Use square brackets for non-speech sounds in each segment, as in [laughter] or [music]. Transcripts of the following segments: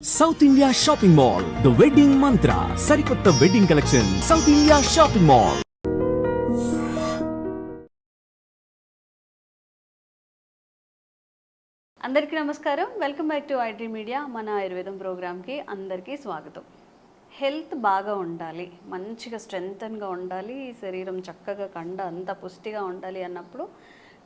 South India shopping mall the wedding Mantra సరికొత్త wedding collection South India shopping mall అందరికీ నమస్కారం. Welcome back to IT media మన ఆయుర్వేదం ప్రోగ్రామ్కి అందరికీ స్వాగతం. హెల్త్ బాగా ఉండాలి మంచిగా స్ట్రెంగ్తన్గా ఉండాలి శరీరం చక్కగా కండ అంత పుష్టిగా ఉండాలి అన్నప్పుడు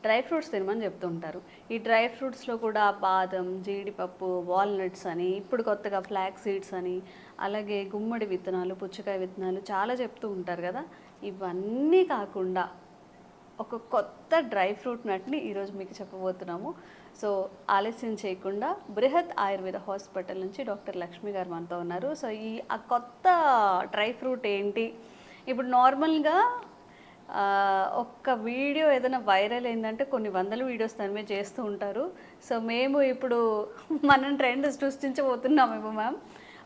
డ్రై ఫ్రూట్స్ తినమని చెప్తుంటారు. ఈ డ్రై ఫ్రూట్స్లో కూడా బాదం జీడిపప్పు వాల్నట్స్ అని ఇప్పుడు కొత్తగా ఫ్లాక్ సీడ్స్ అని అలాగే గుమ్మడి విత్తనాలు పుచ్చకాయ విత్తనాలు చాలా చెప్తూ ఉంటారు కదా. ఇవన్నీ కాకుండా ఒక కొత్త డ్రై ఫ్రూట్ నట్ని ఈరోజు మీకు చెప్పబోతున్నాము. సో ఆలస్యం చేయకుండా బృహత్ ఆయుర్వేద హాస్పిటల్ నుంచి డాక్టర్ లక్ష్మి గారు మనతో ఉన్నారు. సో ఈ ఆ కొత్త డ్రై ఫ్రూట్ ఏంటి? ఇప్పుడు నార్మల్గా ఒక్క వీడియో ఏదైనా వైరల్ అయిందంటే కొన్ని వందల వీడియోస్ దాని మీద చేస్తూ ఉంటారు. సో మేము ఇప్పుడు మనం trend సృష్టించబోతున్నామేమో ma'am.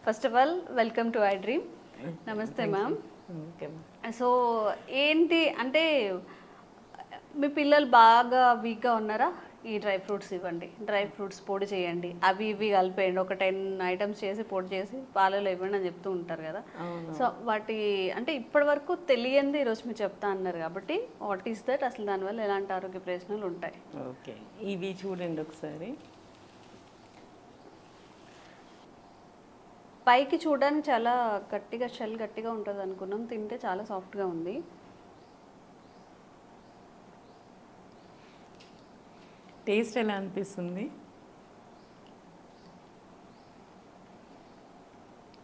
First of all welcome to I dream నమస్తే మ్యామ్ సో ఏంటి అంటే మీ పిల్లలు బాగా వీక్గా ఉన్నారా? ఈ డ్రై ఫ్రూట్స్ ఇవ్వండి. డ్రై ఫ్రూట్స్ పొడి చేయండి. అవి ఇవి కలిపేయండి. ఒక టెన్ ఐటమ్స్ చేసి పొడి చేసి పాలలో ఇవ్వండి అని చెప్తూ ఉంటారు కదా. సో వాటి అంటే ఇప్పటి వరకు తెలియంది ఈరోజు మీరు చెప్తా అన్నారు కాబట్టి వాట్ ఈస్ దట్ అసలు దానివల్ల ఎలాంటి ఆరోగ్య ప్రయోజనాలు ఉంటాయి? ఓకే. ఇవి చూడండి ఒకసారి. పైకి చూడడానికి చాలా గట్టిగా షెల్ గట్టిగా ఉంటుంది అనుకున్నాం తింటే చాలా సాఫ్ట్గా ఉంది. టేస్ట్ ఎలా అనిపిస్తుంది?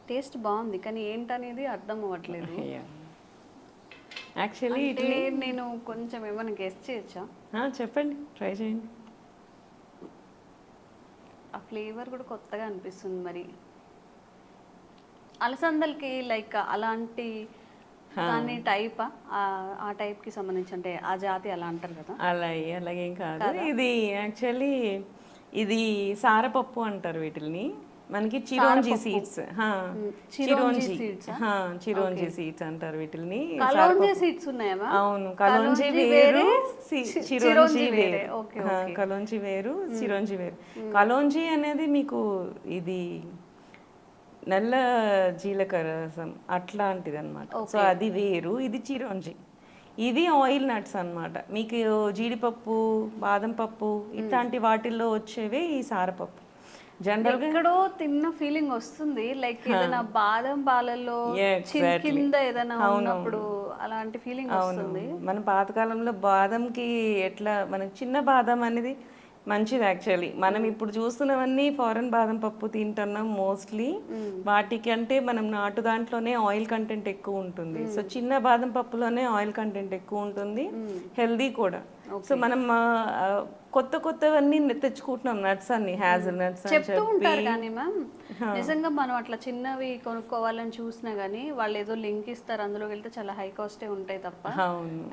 టేస్ట్ బాగుంది కానీ ఏంటనేది అర్థం అవ్వట్లేదు. [laughs] యాక్చువల్లీ అంటే నేను కొంచెం ఏమైనా గెస్ట్ చేయొచ్చా? చెప్పండి ట్రై చేయండి. ఆ ఫ్లేవర్ కూడా కొత్తగా అనిపిస్తుంది మరి. అలసందలకి లైక్ అలాంటి దాని టైపా ఆ? టైప్కి సంబంధించి అంటే ఆ జాతి అలా అంటారు కదా? అలాగే అలాగేం కాదు. ఇది యాక్చువల్లీ ఇది సారపప్పు అంటారు వీటిని మనకి చిరోంజి సీడ్స్ చిరోంజి చిరోంజి. సీడ్స్ అంటారు వీటిని సీడ్స్ ఉన్నాయా అవును కలోంజి వేరు చిరోంజి వేరు. కలోంజి వేరు చిరోంజి వేరు. కలోంజి అనేది మీకు ఇది నల్ల జీలకర్ర రసం అట్లాంటిది అనమాట సో అది వేరు ఇది చిరోంజి ఇది ఆయిల్ నట్స్ అన్నమాట. మీకు జీడిపప్పు బాదం పప్పు ఇట్లాంటి వాటిల్లో వచ్చేవే ఈ సారపప్పు. జనరల్ ఎక్కడో తిన్న ఫీలింగ్ వస్తుంది. లైక్ ఏదైనా బాదం పాలల్లో కింద ఏదైనా ఉన్నప్పుడు అలాంటి ఫీలింగ్ వస్తుంది. మన పాతకాలంలో బాదంకి ఎట్లా మనకి చిన్న బాదం అనేది మంచిది యాక్చువల్లీ మనం ఇప్పుడు చూస్తున్నవన్నీ ఫారెన్ బాదం పప్పు తింటున్నాం మోస్ట్లీ వాటికంటే మనం నాటు దాంట్లోనే ఆయిల్ కంటెంట్ ఎక్కువ ఉంటుంది. సో చిన్న బాదం పప్పులోనే ఆయిల్ కంటెంట్ ఎక్కువ ఉంటుంది. హెల్దీ కూడా. సో మనం కొత్త కొత్తవన్నీ తెచ్చుకుంటున్నాం నట్స్ అన్ని హ్యాజల్ నట్స్ అని చెప్తూ ఉంటారు కానీ మ్యామ్ నిజంగా మనం అట్లా చిన్నవి కొనుక్కోవాలని చూసినా గానీ వాళ్ళు ఏదో లింక్ ఇస్తారు అందులోకి వెళ్తే చాలా హై కాస్టే ఉంటాయి తప్ప.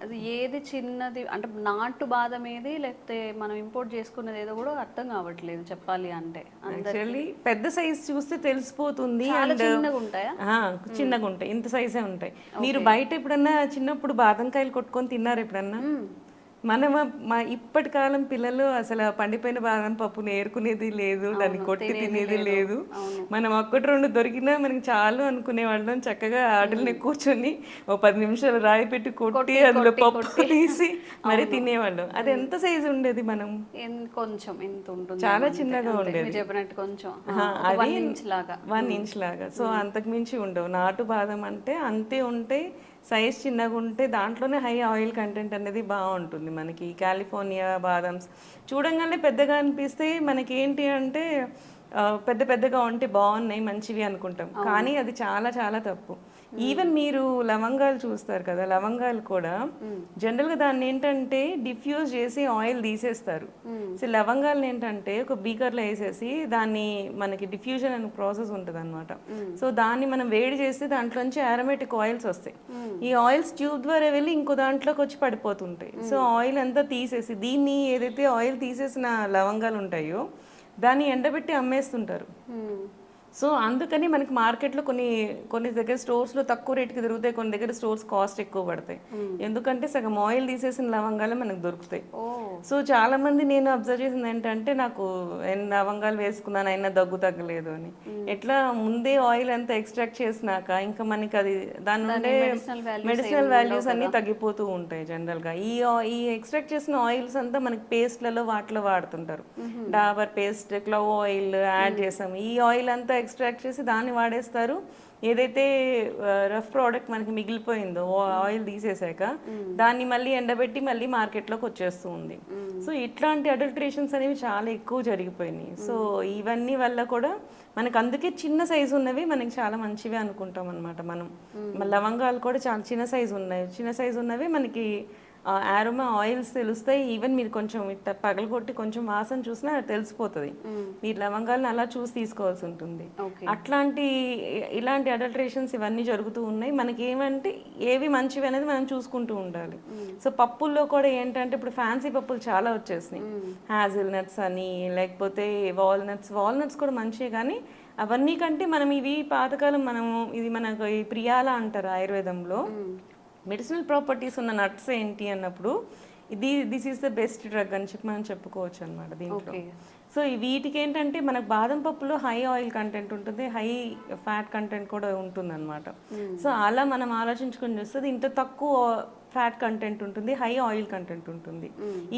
అది ఏది చిన్నది అంటే నాటు బాదం ఏది లేకపోతే మనం ఇంపోర్ట్ చేసుకున్నది ఏదో కూడా అర్థం కావట్లేదు చెప్పాలి అంటే యాక్చువల్లీ పెద్ద సైజ్ చూస్తే తెలిసిపోతుంది చిన్నగా ఉంటాయా? చిన్నగా ఉంటాయి. ఇంత సైజే ఉంటాయి. మీరు బయట ఎప్పుడన్నా చిన్నప్పుడు బాదంకాయలు కొట్టుకొని తిన్నారు ఎప్పుడన్నా? మనం మా ఇప్పటి కాలం పిల్లలు అసలు పండిపోయిన బాదం పప్పుని ఏరుకునేది లేదు దాన్ని కొట్టి తినేది లేదు. మనం ఒక్కటి రెండు దొరికినా మనకి చాలు అనుకునే వాళ్ళం. చక్కగా ఆటల్ని కూర్చొని ఓ పది నిమిషాలు రాయి పెట్టి కొట్టి అందులో పప్పు తీసి మరి తినేవాళ్ళం. అది ఎంత సైజు ఉండేది మనం? కొంచెం ఎంత ఉంటుంది చాలా చిన్నగా. ఉండేది. చెప్పినట్టు కొంచెం. వన్ అది ఇంచ్ లాగా. వన్ ఇంచ్ లాగా. సో అంతకు మించి ఉండవు. నాటు బాదం అంటే అంతే ఉంటే సైజ్ చిన్నగా ఉంటే దాంట్లోనే హై ఆయిల్ కంటెంట్ అనేది బాగుంటుంది మనకి. కాలిఫోర్నియా బాదమ్స్ చూడంగానే పెద్దగా అనిపిస్తే మనకి ఏంటి అంటే పెద్ద పెద్దగా ఉంటే బాగున్నాయి మంచివి అనుకుంటాం. కానీ అది చాలా చాలా తప్పు. ఈవెన్ మీరు లవంగాలు చూస్తారు కదా లవంగాలు కూడా జనరల్గా దాన్ని ఏంటంటే డిఫ్యూజ్ చేసి ఆయిల్ తీసేస్తారు. సో లవంగాలను ఏంటంటే ఒక బీకర్లో వేసేసి దాన్ని మనకి డిఫ్యూజన్ అనే ప్రాసెస్ ఉంటుంది అనమాట సో దాన్ని మనం వేడి చేస్తే దాంట్లోంచి ఆరోమేటిక్ ఆయిల్స్ వస్తాయి. ఈ ఆయిల్స్ ట్యూబ్ ద్వారా వెళ్ళి ఇంకో దాంట్లోకి వచ్చి పడిపోతుంటాయి. సో ఆయిల్ అంతా తీసేసి దీన్ని ఏదైతే ఆయిల్ తీసేసిన లవంగాలు ఉంటాయో దాన్ని ఎండబెట్టి అమ్మేస్తుంటారు. సో అందుకని మనకి మార్కెట్లో కొన్ని కొన్ని దగ్గర స్టోర్స్లో తక్కువ రేట్కి దొరుకుతాయి కొన్ని దగ్గర స్టోర్స్ కాస్ట్ ఎక్కువ పడతాయి. ఎందుకంటే సగం ఆయిల్ తీసేసిన లవంగాలు మనకు దొరుకుతాయి. సో చాలా మంది నేను అబ్జర్వ్ చేసింది ఏంటంటే నాకు ఎన్ని లవంగాలు వేసుకున్నాను అయినా దగ్గు తగ్గలేదు అని. ఎట్లా ముందే ఆయిల్ అంతా ఎక్స్ట్రాక్ట్ చేసినాక ఇంకా మనకి అది దాని నుండే మెడిసినల్ వాల్యూస్ అన్ని తగ్గిపోతూ ఉంటాయి జనరల్గా ఈ ఈ ఎక్స్ట్రాక్ట్ చేసిన ఆయిల్స్ అంతా మనకి పేస్ట్లలో వాటిలో వాడుతుంటారు. Dabur paste clove oil add చేసాం ఈ ఆయిల్ అంతా ఎక్స్ట్రాక్ట్ చేసి దాన్ని వాడేస్తారు. ఏదైతే రఫ్ ప్రోడక్ట్ మనకి మిగిలిపోయిందో ఆయిల్ తీసేసాక దాన్ని మళ్ళీ ఎండబెట్టి మళ్ళీ మార్కెట్లోకి వచ్చేస్తూ ఉంది. సో ఇట్లాంటి అడల్ట్రేషన్స్ అనేవి చాలా ఎక్కువ జరిగిపోయినాయి. సో ఇవన్నీ వల్ల కూడా మనకు అందుకే చిన్న సైజు ఉన్నవి మనకి చాలా మంచివి అనుకుంటాం అనమాట మన. లవంగాలు కూడా చాలా చిన్న సైజు ఉన్నాయి. చిన్న సైజు ఉన్నవి మనకి ఆరోమా ఆయిల్స్ తెలుస్తాయి ఈవెన్ మీరు కొంచెం ఇట్లా పగలగొట్టి కొంచెం వాసన చూసినా తెలిసిపోతుంది. మీరు లవంగాలను అలా చూసి తీసుకోవాల్సి ఉంటుంది. అట్లాంటి ఇలాంటి అడల్ట్రేషన్స్ ఇవన్నీ జరుగుతూ ఉన్నాయి. మనకి ఏమంటే ఏవి మంచివి అనేది మనం చూసుకుంటూ ఉండాలి. సో పప్పుల్లో కూడా ఏంటంటే ఇప్పుడు ఫ్యాన్సీ పప్పులు చాలా వచ్చేసినాయి. హ్యాజిల్ నట్స్ అని లేకపోతే వాల్నట్స్ వాల్నట్స్ కూడా మంచివి కానీ అవన్నీ కంటే మనం ఇవి పాతకాలం మనము ఇది మనకు ప్రియాల అంటారు ఆయుర్వేదంలో. మెడిసినల్ ప్రాపర్టీస్ ఉన్న నట్స్ ఏంటి అన్నప్పుడు ఇది this is the best drug అని చెప్పి మనం చెప్పుకోవచ్చు అనమాట దీంట్లో. సో వీటికి ఏంటంటే మనకు బాదం పప్పులో హై ఆయిల్ కంటెంట్ ఉంటుంది హై ఫ్యాట్ కంటెంట్ కూడా ఉంటుంది అనమాట సో అలా మనం ఆలోచించుకొని చూస్తే ఇంత తక్కువ ఫ్యాట్ కంటెంట్ ఉంటుంది హై ఆయిల్ కంటెంట్ ఉంటుంది.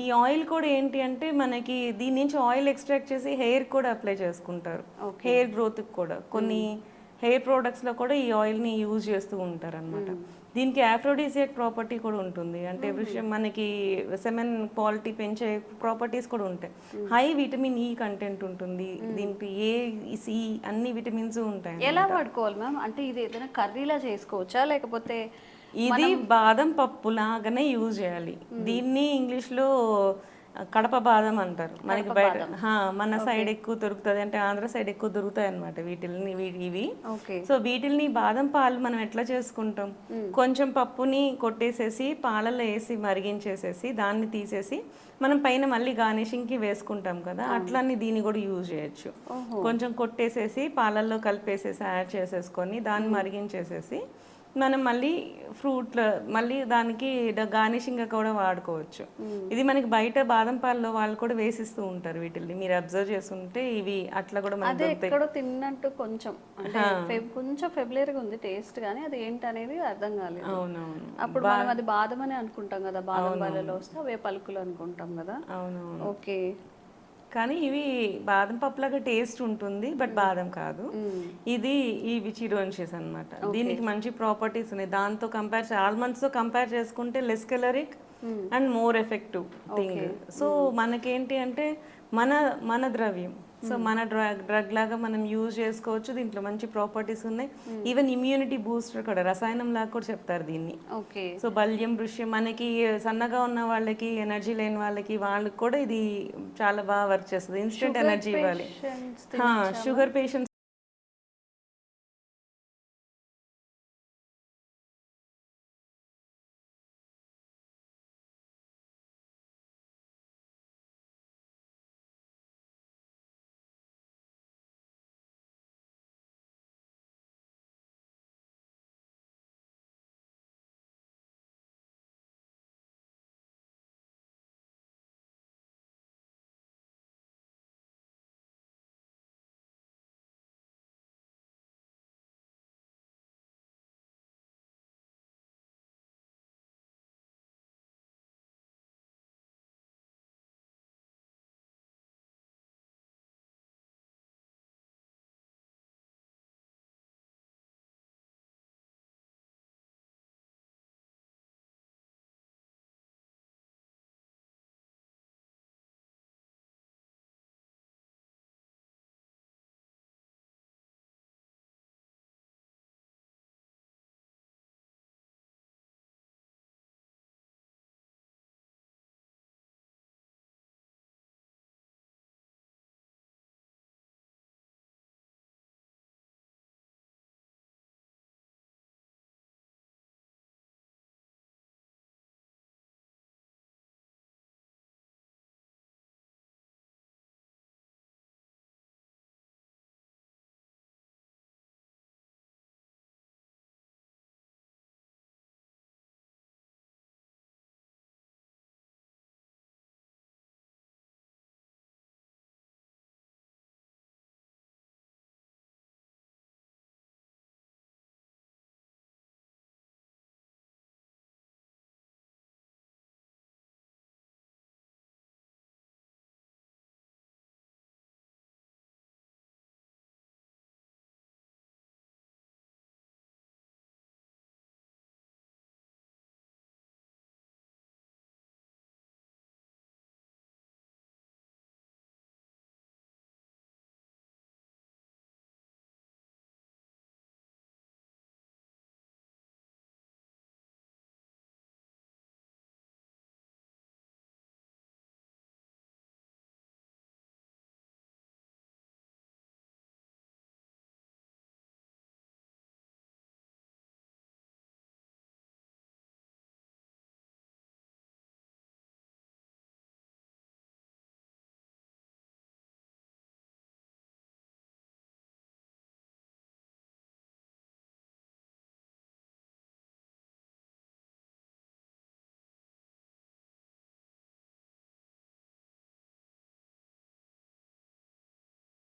ఈ ఆయిల్ కూడా ఏంటి అంటే మనకి దీని నుంచి ఆయిల్ ఎక్స్ట్రాక్ట్ చేసి హెయిర్ కూడా అప్లై చేసుకుంటారు. హెయిర్ గ్రోత్కి కూడా. కొన్ని హెయిర్ ప్రోడక్ట్స్లో కూడా ఈ ఆయిల్ని యూజ్ చేస్తూ ఉంటారు అనమాట దీనికి ఆఫ్రోడిసియక్ ప్రాపర్టీ కూడా ఉంటుంది. అంటే విషయం మనకి సెమెన్ క్వాలిటీ పెంచే ప్రాపర్టీస్ కూడా ఉంటాయి. హై విటమిన్ ఈ కంటెంట్ ఉంటుంది. దీనికి ఏ సి అన్ని విటమిన్స్ ఉంటాయి ఎలా వాడుకోవాలి మ్యామ్? అంటే ఇది ఏదైనా కర్రీలా చేసుకోవచ్చా? లేకపోతే ఇది బాదం పప్పు లాగానే యూజ్ చేయాలి. దీన్ని ఇంగ్లీష్లో కడప బాదం అంటారు. మనకి బయట మన సైడ్ ఎక్కువ దొరుకుతుంది అంటే ఆంధ్ర సైడ్ ఎక్కువ దొరుకుతాయి అనమాట వీటిని ఇవి. ఓకే. సో వీటిల్ని బాదం పాలు మనం ఎట్లా చేసుకుంటాం? కొంచెం పప్పుని కొట్టేసేసి పాలలో వేసి మరిగించేసేసి దాన్ని తీసేసి మనం పైన మళ్ళీ garnishing కి వేసుకుంటాం కదా అట్లనే దీన్ని కూడా యూజ్ చేయొచ్చు. కొంచెం కొట్టేసేసి పాలల్లో కలిపేసేసి యాడ్ చేసేసుకొని దాన్ని మరిగించేసేసి మనం మళ్ళీ ఫ్రూట్ మళ్ళీ దానికి గార్నిషింగ్ కూడా వాడుకోవచ్చు. ఇది మనకి బయట బాదం పాలలో వాళ్ళు కూడా వేసిస్తూ ఉంటారు వీటిని మీరు అబ్జర్వ్ చేస్తుంటే ఇవి అట్లా కూడా అదే ఎక్కడో తిన్నట్టు కొంచెం. అంటే కొంచెం ఫెబ్రవరీగా ఉంది టేస్ట్ కానీ అది ఏంటనేది అర్థం కాలేదు. అవునవును. అప్పుడు మనం అది బాదం అని అనుకుంటాం కదా బాదం పాలలో వస్తే అవే పలుకులు అనుకుంటాం కదా. అవునవును. ఓకే. కానీ ఇవి బాదం పప్పులాగా టేస్ట్ ఉంటుంది బట్ బాదం కాదు. ఇది ఈ చిరోన్షిస్ అన్నమాట. దీనికి మంచి ప్రాపర్టీస్ ఉన్నాయి. దాంతో కంపేర్ ఆల్మండ్స్తో కంపేర్ చేసుకుంటే less caloric and more effective thing so మనకేంటి అంటే మన మన ద్రవ్యం. సో మన డ్రగ్ డ్రగ్ లాగా మనం యూజ్ చేసుకోవచ్చు. దీంట్లో మంచి ప్రాపర్టీస్ ఉన్నాయి. ఈవెన్ ఇమ్యూనిటీ బూస్టర్ కూడా రసాయనం లాగా కూడా చెప్తారు దీన్ని. ఓకే సో బల్యం దృశ్యం మనకి సన్నగా ఉన్న వాళ్ళకి ఎనర్జీ లేని వాళ్ళకి వాళ్ళకి కూడా ఇది చాలా బాగా వర్క్ చేస్తుంది. ఇన్స్టెంట్ ఎనర్జీ ఇవ్వాలి. Sugar patients